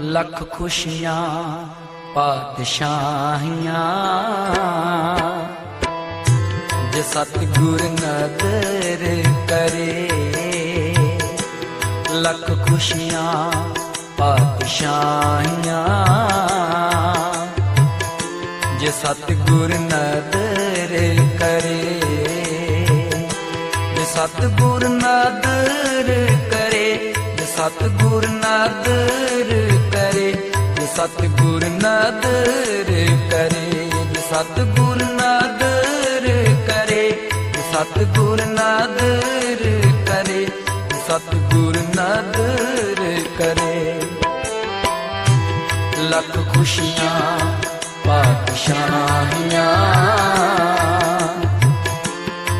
ਲੱਖ ਖੁਸ਼ੀਆਂ, ਪਾਤਸ਼ਾਹੀਆਂ। ਜੇ ਸਤਿਗੁਰ ਨਦਰ ਕਰੇ, ਲੱਖ ਖੁਸ਼ੀਆਂ, ਪਾਤਸ਼ਾਹੀਆਂ। ਜੇ ਸਤਿਗੁਰ ਨਦਰ ਕਰੇ, ਜੇ ਸਤਿਗੁਰ ਨਦਰ ਕਰੇ, ਜੇ ਸਤਿਗੁਰ ਨਦਰ ਸਤਿਗੁਰ ਨਦਰ ਕਰੇ ਸਤਿਗੁਰ ਨਦਰ ਕਰੇ ਸਤਿਗੁਰ ਨਦਰ ਕਰੇ ਸਤਿਗੁਰ ਨਦਰ ਕਰੇ। ਲੱਖ ਖੁਸ਼ੀਆਂ, ਪਾਤਸ਼ਾਹੀਆਂ,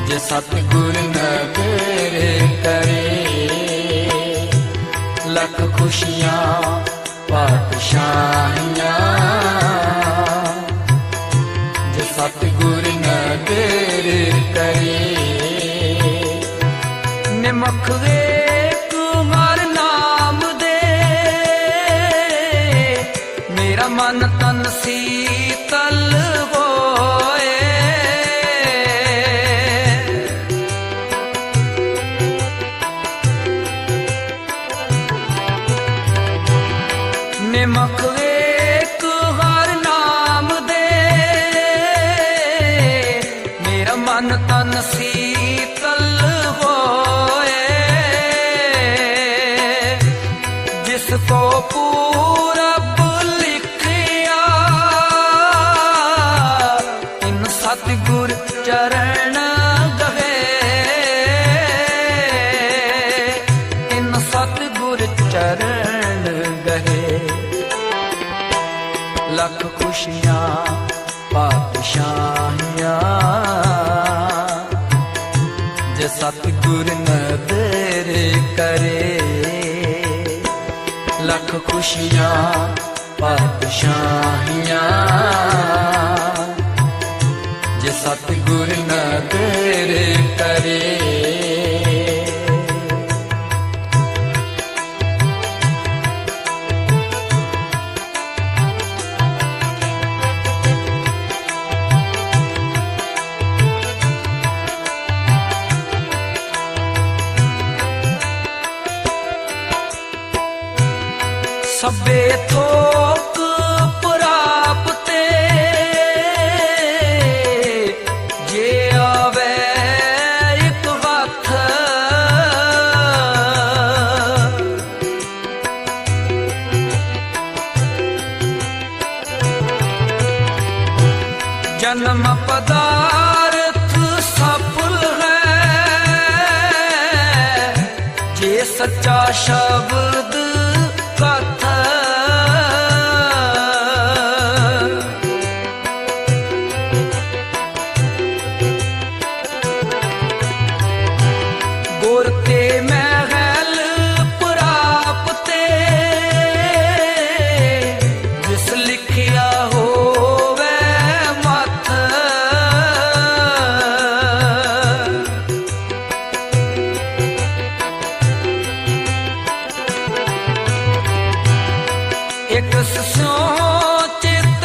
ਜੇ ਸਤਿਗੁਰ ਨਦਰ ਕਰੇ, ਲੱਖ ਖੁਸ਼ੀਆਂ ਪਾਤਸ਼ਾਹੀਆਂ ਪੂਰਬ ਲਿਖਿਆ। ਇਨ ਸਤਿਗੁਰ ਚਰਨ ਗਵੇ। ਇਨ ਸਤਿਗੁਰ ਚਰਨ ਗਏ ਲੱਖ ਖੁਸ਼ੀਆਂ ਖੁਸ਼ੀਆਂ ਪਾਤਸ਼ਾਹੀਆਂ। ਜੇ ਸਤਿਗੁਰ ਸਭੇ ਥੋਕ ਪ੍ਰਾਪਤੇ ਜੇ ਆਵੇ ਇੱਕ ਵਕਤ ਜਨਮ ਪਦਾਰਥ ਸਫਲ ਹੈ। ਜੇ ਸੱਚਾ ਸ਼ਬਦ ਕਥ ਤੇ ਮਹਿਲ ਪ੍ਰਾਪਤੇ। ਜਿਸ ਲਿਖਿਆ ਹੋਵੇ ਮਥ। ਇੱਕ ਸੋ ਚਿਤ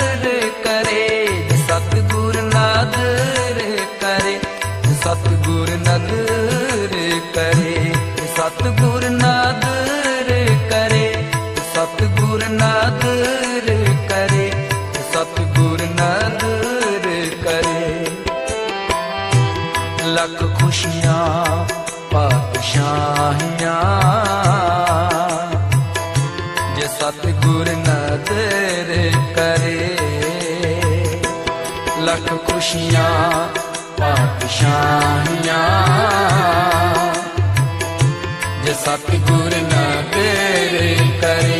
ਸਤਗੁਰ ਨਾਦਰ ਕਰੇ, ਸਤਗੁਰ ਨਾਦਰ ਕਰੇ, ਸਤਗੁਰ ਨਾਦਰ ਕਰੇ। ਲੱਖ ਖੁਸ਼ੀਆਂ, ਪਾਤਸ਼ਾਹੀਆਂ, ਜੇ ਸਤਗੁਰ ਨਾਦਰ ਕਰੇ, ਲੱਖ ਖੁਸ਼ੀਆਂ, ਪਾਤਸ਼ਾਹੀਆਂ। ਸਤਿਗੁਰ ਨਾ ਤੇਰੇ ਕਰ।